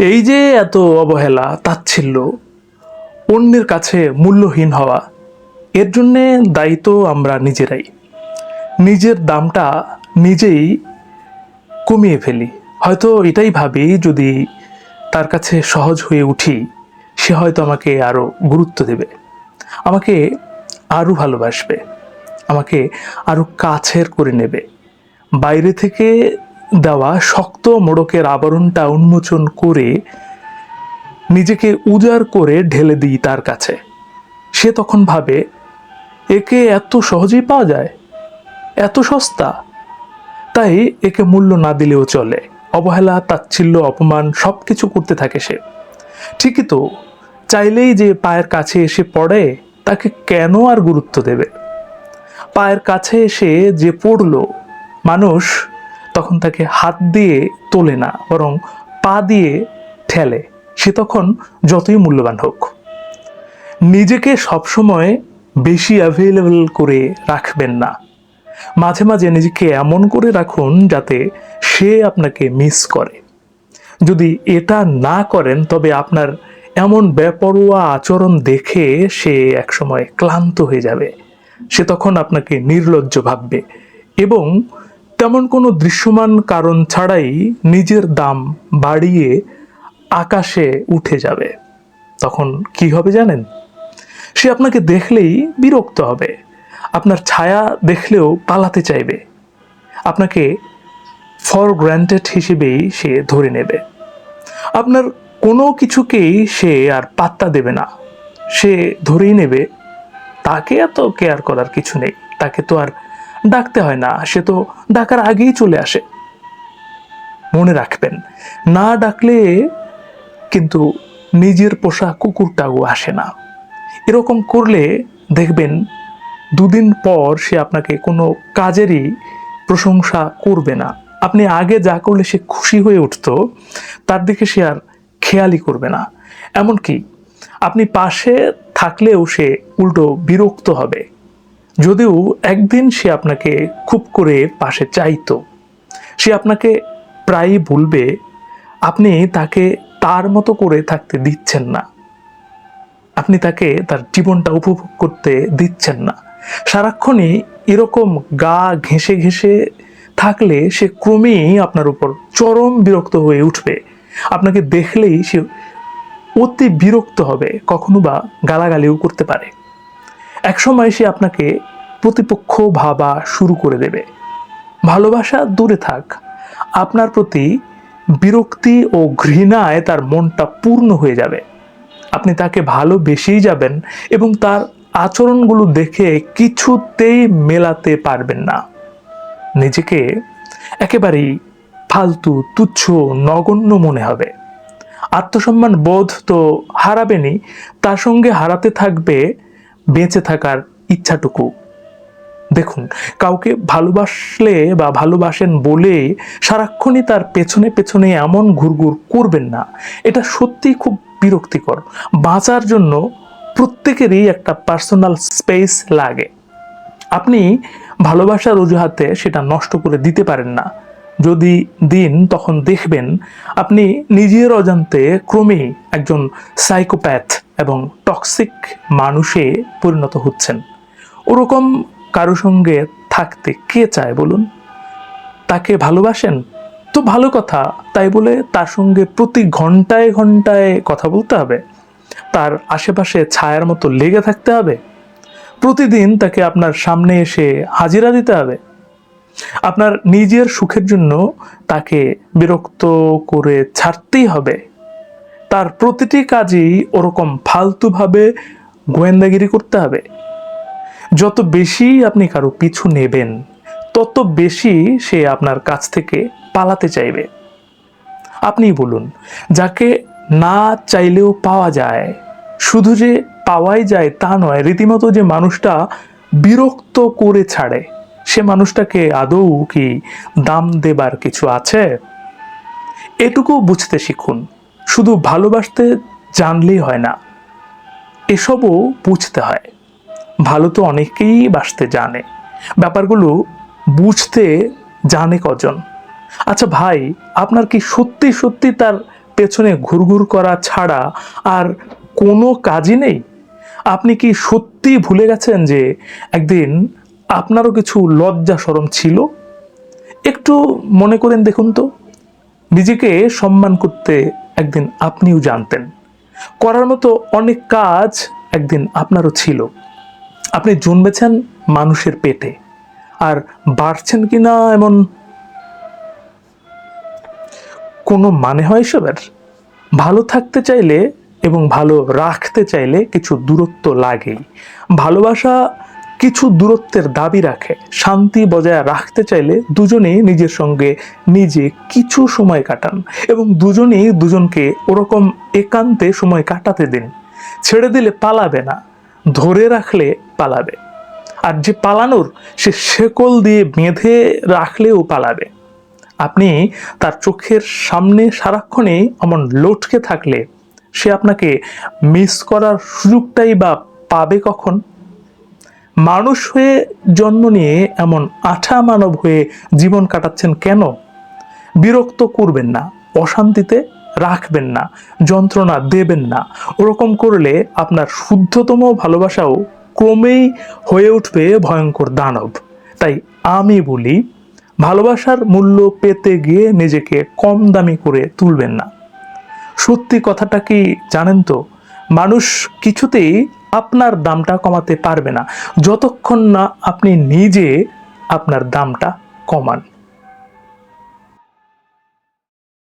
এই যে এত অবহেলা, তাচ্ছিল্য, অন্যের কাছে মূল্যহীন হওয়া, এর জন্যে দায়িত্ব আমরা নিজেরাই। নিজের দামটা নিজেই কমিয়ে ফেলি। হয়তো এটাই ভাবি, যদি তার কাছে সহজ হয়ে উঠি, সে হয়তো আমাকে আরও গুরুত্ব দেবে। আমাকে আরও ভালোবাসবে। আমাকে আরও কাছের করে নেবে। বাইরে থেকে দেওয়া শক্ত মোড়কের আবরণটা উন্মোচন করে নিজেকে উজাড় করে ঢেলে দিই তার কাছে। সে তখন ভাবে, একে এত সহজেই পাওয়া যায়? এত সস্তা? তাই একে মূল্য না দিলেও চলে। অবহেলা, তাচ্ছিল্য, অপমান সব কিছু করতে থাকে সে। ঠিকই তো, চাইলেই যে পায়ের কাছে এসে পড়ে, তাকে কেন আর গুরুত্ব দেবে? পায়ের কাছে এসে যে পড়ল, মানুষ তখন তাকে হাত দিয়ে তোলে না, বরং পা দিয়ে ঠেলে। সে তখন যতই মূল্যবান হোক। নিজেকে সবসময় বেশি অ্যাভেলেবল করে রাখবেন না। মাঝে মাঝে নিজেকে এমন করে রাখুন যাতে সে আপনাকে মিস করে। যদি এটা না করেন, তবে আপনার এমন বেপরোয়া আচরণ দেখে সে একসময় ক্লান্ত হয়ে যাবে। সে তখন আপনাকে নির্লজ্জ ভাববে এবং তেমন কোনো দৃশ্যমান কারণ ছাড়াই নিজের দাম বাড়িয়ে আকাশে উঠে যাবে। তখন কি হবে জানেন? সে আপনাকে দেখলেই বিরক্ত হবে। আপনার ছায়া দেখলেও পালাতে চাইবে। আপনাকে ফর গ্র্যান্টেড হিসেবেই সে ধরে নেবে। আপনার কোনো কিছুকেই সে আর পাত্তা দেবে না। সে ধরেই নেবে, তাকে এত কেয়ার করার কিছু নেই। তাকে তো আর ডাকতে হয় না, সে তো ডাকার আগেই চলে আসে। মনে রাখবেন, না ডাকলে কিন্তু নিজের পোষা কুকুরটাও আসে না। এরকম করলে দেখবেন, দুদিন পর সে আপনাকে কোনো কাজেরই প্রশংসা করবে না। আপনি আগে যা করলে সে খুশি হয়ে উঠতো, তার দিকে সে আর খেয়ালই করবে না। এমনকি আপনি পাশে থাকলেও সে উল্টো বিরক্ত হবে। যদিও একদিন সে আপনাকে খুব করে পাশে চাইতো। সে আপনাকে প্রায়ই বলবে, আপনি তাকে তার মতো করে থাকতে দিচ্ছেন না। আপনি তাকে তার জীবনটা উপভোগ করতে দিচ্ছেন না। সারাক্ষণই এরকম গা ঘেঁষে ঘেঁষে থাকলে সে ক্রমেই আপনার উপর চরম বিরক্ত হয়ে উঠবে। আপনাকে দেখলেই সে অতি বিরক্ত হবে, কখনো বা গালাগালিও করতে পারে। একসময় সে আপনাকে প্রতিপক্ষ ভাবা শুরু করে দেবে। ভালোবাসা দূরে থাক। আপনার প্রতি বিরক্তি ও ঘৃণায় তার মনটা পূর্ণ হয়ে যাবে। আপনি তাকে ভালোবেসেই যাবেন এবং তার আচরণগুলো দেখে কিছুতেই মেলাতে পারবেন না। নিজেকে একেবারেই ফালতু, তুচ্ছ, নগণ্য মনে হবে। আত্মসম্মান বোধ তো হারাবেনই, তার সঙ্গে হারাতে থাকবে বেঁচে থাকার ইচ্ছাটুকু। দেখুন, কাউকে ভালোবাসলে বা ভালোবাসেন বলে সারাক্ষণই তার পেছনে পেছনে এমন ঘুরঘুর করবেন না। এটা সত্যিই খুব বিরক্তিকর। বাঁচার জন্য প্রত্যেকেরই একটা পার্সোনাল স্পেস লাগে। আপনি ভালোবাসার অজুহাতে সেটা নষ্ট করে দিতে পারেন না। যদি দিন তখন দেখবেন, আপনি নিজের অজান্তে ক্রমেই একজন সাইকোপ্যাথ এবং টক্সিক মানুষে পরিণত হচ্ছেন। ওরকম কারও সঙ্গে থাকতে কে চায় বলুন? তাকে ভালোবাসেন? তো ভালো কথা, তাই বলে তার সঙ্গে প্রতি ঘন্টায় ঘন্টায় কথা বলতে হবে। তার আশেপাশে ছায়ার মতো লেগে থাকতে হবে। প্রতিদিন তাকে আপনার সামনে এসে হাজিরা দিতে হবে। আপনার নিজের সুখের জন্য তাকে বিরক্ত করে ছাড়তেই হবে। তার প্রতিটি কাজেই ওরকম ফালতুভাবে গোয়েন্দাগিরি করতে হবে। যত বেশি আপনি কারও পিছু নেবেন, তত বেশি সে আপনার কাছ থেকে পালাতে চাইবে। আপনিই বলুন, যাকে না চাইলেও পাওয়া যায়, শুধু যে পাওয়াই যায় তা নয়, রীতিমতো যে মানুষটা বিরক্ত করে ছাড়ে, সে মানুষটাকে আদৌ কি দাম দেবার কিছু আছে? এটুকু বুঝতে শিখুন। শুধু ভালোবাসতে জানলেই হয় না, এসবও বুঝতে হয়। ভালো তো অনেকেই বাসতে জানে। ব্যাপারগুলো বুঝতে জানে কজন। আচ্ছা ভাই, আপনার কি সত্যি সত্যি তার পেছনে ঘুরঘুর করা ছাড়া আর কোনো কাজই নেই? আপনি কি সত্যি ভুলে গেছেন যে একদিন আপনারও কিছু লজ্জা সরম ছিল? একটু মনে করেন দেখুন তো। নিজেকে সম্মান করতে একদিন আপনিও জানতেন। করার মতো অনেক কাজ একদিন আপনারও ছিল। আপনি জন্মেছেন মানুষের পেটে। আর বাড়ছেন কিনা এমন? কোনো মানে হয় এসবের? ভালো থাকতে চাইলে এবং ভালো রাখতে চাইলে কিছু দূরত্ব লাগেই। ভালোবাসা কিছু দূরত্বের দাবি রাখে। শান্তি বজায় রাখতে চাইলে দুজনেই নিজের সঙ্গে নিজে কিছু সময় কাটান এবং দুজনেই দুজনকে ওরকম একান্তে সময় কাটাতে দিন। ছেড়ে দিলে পালাবে না, ধরে রাখলে পালাবে। আর যে পালানোর, সে শেকল দিয়ে বেঁধে রাখলেও পালাবে। আপনি তার চোখের সামনে সারাক্ষণই এমন লটকে থাকলে সে আপনাকে মিস করার সুযোগটাই বা পাবে কখন? মানুষ হয়ে জন্ম নিয়ে এমন আঠা মানব হয়ে জীবন কাটাচ্ছেন কেন? বিরক্ত করবেন না, অশান্তিতে রাখবেন না, যন্ত্রণা দেবেন না। ওরকম করলে আপনার শুদ্ধতম ভালোবাসাও ক্রমেই হয়ে উঠবে ভয়ঙ্কর দানব। তাই আমি বলি, ভালোবাসার মূল্য পেতে গিয়ে নিজেকে কম দামি করে তুলবেন না। সত্যি কথাটা কি জানেন তো? মানুষ কিছুতেই আপনার দামটা কমাতে পারবে না যতক্ষণ না আপনি নিজে আপনার দামটা কমান।